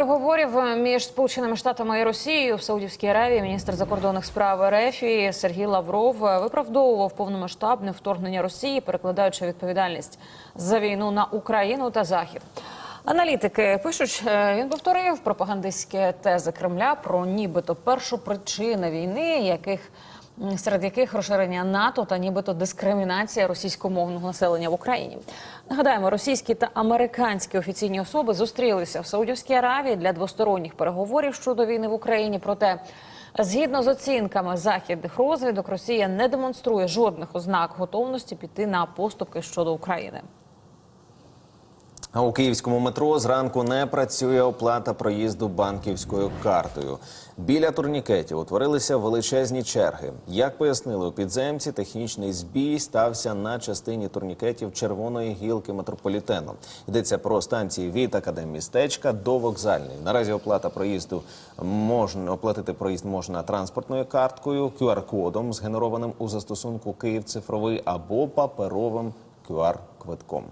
Переговорів між Сполученими Штатами і Росією в Саудівській Аравії міністр закордонних справ РФ Сергій Лавров виправдовував повномасштабне вторгнення Росії, перекладаючи відповідальність за війну на Україну та Захід. Аналітики пишуть, е, він повторив пропагандистські тези Кремля про нібито першу причину війни, яких серед яких розширення НАТО та нібито дискримінація російськомовного населення в Україні. Нагадаємо, російські та американські офіційні особи зустрілися в Саудівській Аравії для двосторонніх переговорів щодо війни в Україні. Проте, згідно з оцінками західних розвідок, Росія не демонструє жодних ознак готовності піти на поступки щодо України. А у київському метро зранку не працює оплата проїзду банківською картою. Біля турнікетів утворилися величезні черги. Як пояснили у підземці, технічний збій стався на частині турнікетів червоної гілки метрополітену. Йдеться про станції від академмістечка до вокзальної. Наразі оплата проїзду можна оплатити проїзд можна транспортною карткою, QR-кодом, згенерованим у застосунку Київ цифровий або паперовим QR-квитком.